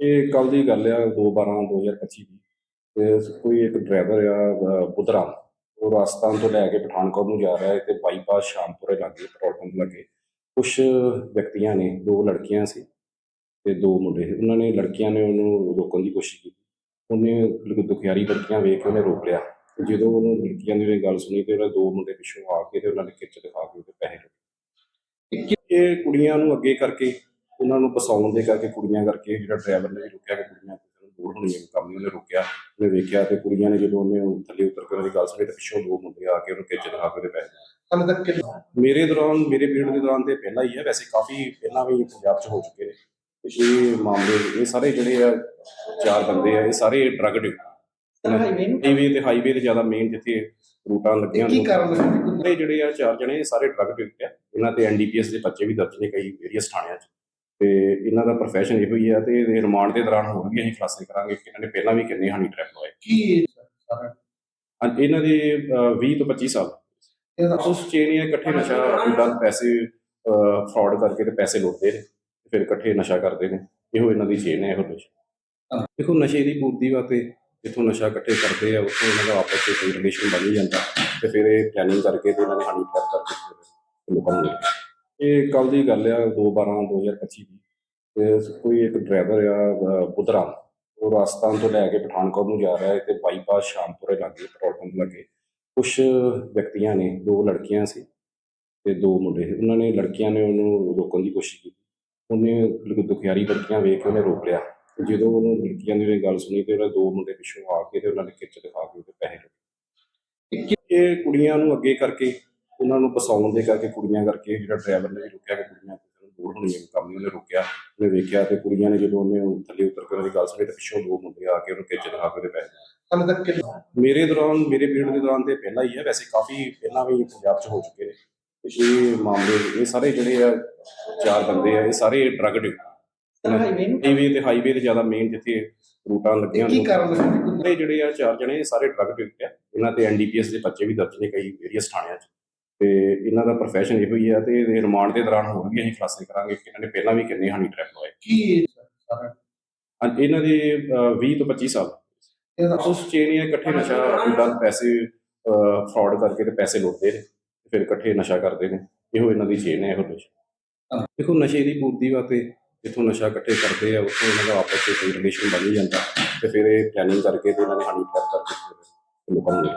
ਇਹ ਕੱਲ ਦੀ ਗੱਲ ਆ 2 12 2025 ਦੀ। ਤੇ ਕੋਈ ਇੱਕ ਡਰਾਈਵਰ ਆ, ਅਹ ਬੁੱਧਰਾਮ ਉਹ ਰਾਜਸਥਾਨ ਤੋਂ ਲੈ ਕੇ ਪਠਾਨਕੋਟ ਨੂੰ ਜਾ ਰਿਹਾ ਹੈ ਤੇ ਬਾਈਪਾਸ ਸ਼ਾਮਪੁਰੇ ਲਾਗੇ, ਪੈਟਰੋਲ ਪੰਪ ਲਾਗੇ। ਕੁਝ ਵਿਅਕਤੀਆਂ ਨੇ, ਦੋ ਲੜਕੀਆਂ ਸੀ ਤੇ ਦੋ ਮੁੰਡੇ ਸੀ। ਉਹਨਾਂ ਨੇ, ਲੜਕੀਆਂ ਨੇ ਉਹਨੂੰ ਰੋਕਣ ਦੀ ਕੋਸ਼ਿਸ਼ ਕੀਤੀ। ਉਹਨੇ ਦੁਖਿਆਰੀ ਲੜਕੀਆਂ ਵੇਖ ਕੇ ਉਹਨੇ ਰੋਕ ਲਿਆ। ਜਦੋਂ ਉਹਨੂੰ ਲੜਕੀਆਂ ਦੀ ਉਹਨੇ ਗੱਲ ਸੁਣੀ ਤੇ ਉਹਨਾਂ ਦੋ ਮੁੰਡੇ ਪਿੱਛੋਂ ਆ ਕੇ ਤੇ ਉਹਨਾਂ ਨੇ ਖਿੱਚ ਦਿਖਾ ਕੇ ਉਹਦੇ ਪੈਸੇ ਲਏ। ਇਹ ਕੁੜੀਆਂ ਨੂੰ ਅੱਗੇ ਕਰਕੇ ਉਹਨਾਂ ਨੂੰ ਫਸਾਉਣ ਦੇ ਕਰਕੇ ਕੁੜੀਆਂ ਕਰਕੇ ਜਿਹੜਾ ਡਰਾਈਵਰ ਨੇ ਵੀ ਰੁਕਿਆ ਕਿ ਕੁੜੀਆਂ ਦੂਰ ਹੋਣੀਆਂ ਕੰਮ ਨਹੀਂ ਉਹਨੇ ਰੁਕਿਆ। ਉਹਨੇ ਵੇਖਿਆ ਤੇ ਕੁੜੀਆਂ ਨੇ ਜਦੋਂ ਉਹਨੇ ਉਹ ਥੱਲੇ ਉਤਰ ਕੇ ਉਹਨਾਂ ਦੀ ਗੱਲ ਸੁਣੀ ਤੇ ਪਿੱਛੋਂ ਦੋ ਮੁੰਡੇ ਆ ਕੇ ਉਹਨੂੰ ਖਿੱਚ ਦਿਖਾ ਕੇ ਉਹਦੇ ਤੱਕ ਕਿੰਨਾ ਮੇਰੇ ਦੌਰਾਨ ਮੇਰੇ ਪੀਰੀਅਡ ਦੇ ਦੌਰਾਨ ਤੇ ਪਹਿਲਾਂ ਹੀ ਹੈ ਵੈਸੇ ਕਾਫੀ ਪਹਿਲਾਂ ਵੀ ਪੰਜਾਬ 'ਚ ਹੋ ਚੁੱਕੇ ਨੇ। ਇਹ ਮਾਮਲੇ ਇਹ ਸਾਰੇ ਜਿਹੜੇ ਆ ਚਾਰ ਬੰਦੇ ਆ ਇਹ ਸਾਰੇ ਡਰਗ ਨੂੰ? ਹਾਈਵੇ ਤੇ ਹਾਈਵੇ ਤੇ ਜ਼ਿਆਦਾ ਮੇਨ ਜਿੱਥੇ ਰੂਟਾਂ ਲੱਗੀਆਂ ਕੀ ਕਾਰਨ ਜਿਹੜੇ ਆ ਚਾਰ ਜਣੇ ਸਾਰੇ ਡਰਗ ਡਿਕਟ ਆ। ਇਹਨਾਂ ਤੇ ਐਨਡੀਪੀਐਸ ਦੇ ਬੱਚੇ ਵੀ ਦਰਜ ਨੇ ਕਈ ਵੇਰੀਅਸ ਥਾਣਿਆਂ 'ਚ। ਤੇ ਇਹਨਾਂ ਦਾ profession ਇਹੋ ਹੀ ਆ ਤੇ ਇਹਦੇ ਰਿਮਾਂਡ ਦੇ ਦੌਰਾਨ ਹੋਰ ਵੀ ਅਸੀਂ ਖੁਲਾਸੇ ਕਰਾਂਗੇ ਕਿ ਇਹਨਾਂ ਨੇ ਪਹਿਲਾਂ ਵੀ ਕਿੰਨੇ ਹਨੀ ਟ੍ਰੈਪ ਹੋਏ ਕੀ ਸਾਰਾ ਅੱਜ ਇਹਨਾਂ ਦੇ ਅਹ, 20 ਤੋਂ 25 ਸਾਲ। ਇਹਦਾ ਉਸ ਚੇਨ ਇਹ ਇਕੱਠੇ ਨਸ਼ਾ ਉਦਾਂ ਪੈਸੇ ਫਰਾਡ ਕਰਕੇ ਤੇ ਪੈਸੇ ਲੁੱਟਦੇ ਨੇ ਫਿਰ ਇਕੱਠੇ ਨਸ਼ਾ ਕਰਦੇ ਨੇ। ਇਹੋ ਇਹਨਾਂ ਦੀ ਚੇਨ ਹੈ ਇਹੋ ਨਸ਼ਾ ਦੇਖੋ ਨਸ਼ੇ ਦੀ ਪੂਰਤੀ ਵਾਸਤੇ ਜਿੱਥੋਂ ਨਸ਼ਾ ਇਕੱਠੇ ਕਰਦੇ ਆ ਉੱਥੋਂ ਇਹਨਾਂ ਦਾ ਆਪਸ ਵਿੱਚ ਕੋਈ ਰਿਲੇਸ਼ਨ ਬਣ ਜਾਂਦਾ। ਤੇ ਫਿਰ ਇਹ ਪਲੈਨਿੰਗ ਕਰਕੇ ਤੇ ਇਹਨਾਂ ਨੇ ਹਨੀ ਟ੍ਰੈਪ ਕਰਕੇ ਲੋਕਾਂ ਨੂੰ। ਇਹ ਕੱਲ ਦੀ ਗੱਲ ਆ 2 12 2025 ਦੀ। ਤੇ ਕੋਈ ਇੱਕ ਡਰਾਈਵਰ ਆ ਅਹ, ਬੁੱਧਰਾਮ ਉਹ ਰਾਜਸਥਾਨ ਤੋਂ ਲੈ ਕੇ ਪਠਾਨਕੋਟ ਨੂੰ ਜਾ ਰਿਹਾ ਹੈ ਤੇ ਬਾਈਪਾਸ ਸ਼ਾਮਪੁਰੇ ਲਾਗੇ ਪੈਟਰੋਲ ਪੰਪ ਲਾਗੇ। ਕੁਝ ਵਿਅਕਤੀਆਂ ਨੇ ਦੋ ਲੜਕੀਆਂ ਸੀ ਤੇ ਦੋ ਮੁੰਡੇ ਸੀ। ਉਹਨਾਂ ਨੇ ਲੜਕੀਆਂ ਨੇ ਉਹਨੂੰ ਰੋਕਣ ਦੀ ਕੋਸ਼ਿਸ਼ ਕੀਤੀ। ਉਹਨੇ ਦੁਖਿਆਰੀ ਲੜਕੀਆਂ ਵੇਖ ਕੇ ਉਹਨੇ ਰੋਕ ਲਿਆ। ਜਦੋਂ ਉਹਨੂੰ ਲੜਕੀਆਂ ਦੀ ਉਹਨੇ ਗੱਲ ਸੁਣੀ ਤੇ ਉਹਨੇ ਦੋ ਮੁੰਡੇ ਪਿੱਛੋਂ ਆ ਕੇ ਤੇ ਉਹਨਾਂ ਨੇ ਖਿੱਚ ਦਿਖਾ ਕੇ ਉਹਦੇ ਪੈਸੇ ਲਏ। ਇਹ ਕੁੜੀਆਂ ਨੂੰ ਅੱਗੇ ਕਰਕੇ ਉਹਨਾਂ ਨੂੰ ਫਸਾਉਣ ਦੇ ਕਰਕੇ ਕੁੜੀਆਂ ਕਰਕੇ ਜਿਹੜਾ ਡਰਾਈਵਰ ਨੇ ਵੀ ਰੁਕਿਆ ਕਿ ਕੁੜੀਆਂ ਦੂਰ ਹੋਣੀਆਂ ਕੰਮ ਨਹੀਂ ਉਹਨੇ ਰੁਕਿਆ ਉਹਨੇ ਵੇਖਿਆ ਤੇ ਕੁੜੀਆਂ ਨੇ ਜਦੋਂ ਉਹਨੇ ਉਹ ਥੱਲੇ ਉਤਰ ਕੇ ਉਹਨਾਂ ਦੀ ਗੱਲ ਸੁਣੀ ਤੇ ਪਿੱਛੋਂ ਦੋ ਮੁੰਡੇ ਆ ਕੇ ਉਹਨੂੰ ਖਿੱਚ ਦਿਖਾ ਕੇ ਉਹਦੇ ਤੱਕ ਕਿੰਨਾ ਮੇਰੇ ਦੌਰਾਨ ਮੇਰੇ ਪੀਰੀਅਡ ਦੇ ਦੌਰਾਨ ਤੇ ਪਹਿਲਾਂ ਹੀ ਹੈ ਵੈਸੇ ਕਾਫੀ ਪਹਿਲਾਂ ਵੀ ਪੰਜਾਬ 'ਚ ਹੋ ਚੁੱਕੇ ਨੇ। ਇਹ ਮਾਮਲੇ ਇਹ ਸਾਰੇ ਜਿਹੜੇ ਆ ਚਾਰ ਬੰਦੇ ਆ ਇਹ ਸਾਰੇ ਡਰਗ ਨੂੰ? ਹਾਈਵੇ ਤੇ ਹਾਈਵੇ ਤੇ ਜ਼ਿਆਦਾ ਮੇਨ ਜਿੱਥੇ ਰੂਟਾਂ ਲੱਗੀਆਂ ਕੀ ਕਾਰਨ ਲੱਗਦਾ ਜਿਹੜੇ ਆ ਚਾਰ ਜਣੇ ਸਾਰੇ ਡਰਗ ਡਿਕਟ ਆ। ਇਹਨਾਂ ਤੇ ਐਨਡੀਪੀਐਸ ਦੇ ਬੱਚੇ ਵੀ ਦਰਜ ਨੇ ਕਈ ਵੇਰੀਅਸ ਥਾਣਿਆਂ 'ਚ। ਤੇ ਇਹਨਾਂ ਦਾ profession ਇਹੋ ਹੀ ਆ ਤੇ ਇਹਦੇ ਰਿਮਾਂਡ ਦੇ ਦੌਰਾਨ ਹੋਰ ਵੀ ਅਸੀਂ ਖੁਲਾਸੇ ਕਰਾਂਗੇ ਕਿ ਇਹਨਾਂ ਨੇ ਪਹਿਲਾਂ ਵੀ ਕਿੰਨੇ ਹਨੀ ਟ੍ਰੈਪ ਹੋਏ ਕੀ ਸਾਰਾ ਅੱਜ ਇਹਨਾਂ ਦੇ ਅਹ, 20 ਤੋਂ 25 ਸਾਲ। ਉਸ ਚੇਨ ਇਹ ਇਕੱਠੇ ਨਸ਼ਾ ਉਦਾਂ ਪੈਸੇ ਫਰਾਡ ਕਰਕੇ ਤੇ ਪੈਸੇ ਲੁੱਟਦੇ ਨੇ ਫਿਰ ਇਕੱਠੇ ਨਸ਼ਾ ਕਰਦੇ ਨੇ। ਇਹੋ ਇਹਨਾਂ ਦੀ ਚੇਨ ਹੈ ਇਹੋ ਨਸ਼ਾ। ਦੇਖੋ ਨਸ਼ੇ ਦੀ ਪੂਰਤੀ ਵਾਸਤੇ ਜਿੱਥੋਂ ਨਸ਼ਾ ਇਕੱਠੇ ਕਰਦੇ ਆ ਉੱਥੋਂ ਇਹਨਾਂ ਦਾ ਆਪਸ ਵਿੱਚ ਕੋਈ ਰਿਲੇਸ਼ਨ ਬਣ ਜਾਂਦਾ। ਤੇ ਫਿਰ ਇਹ ਪਲੈਨਿੰਗ ਕਰਕੇ ਤੇ ਇਹਨਾਂ ਨੇ ਹਨੀ ਟ੍ਰੈਪ ਕਰਕੇ ਲੋਕਾਂ ਨੂੰ।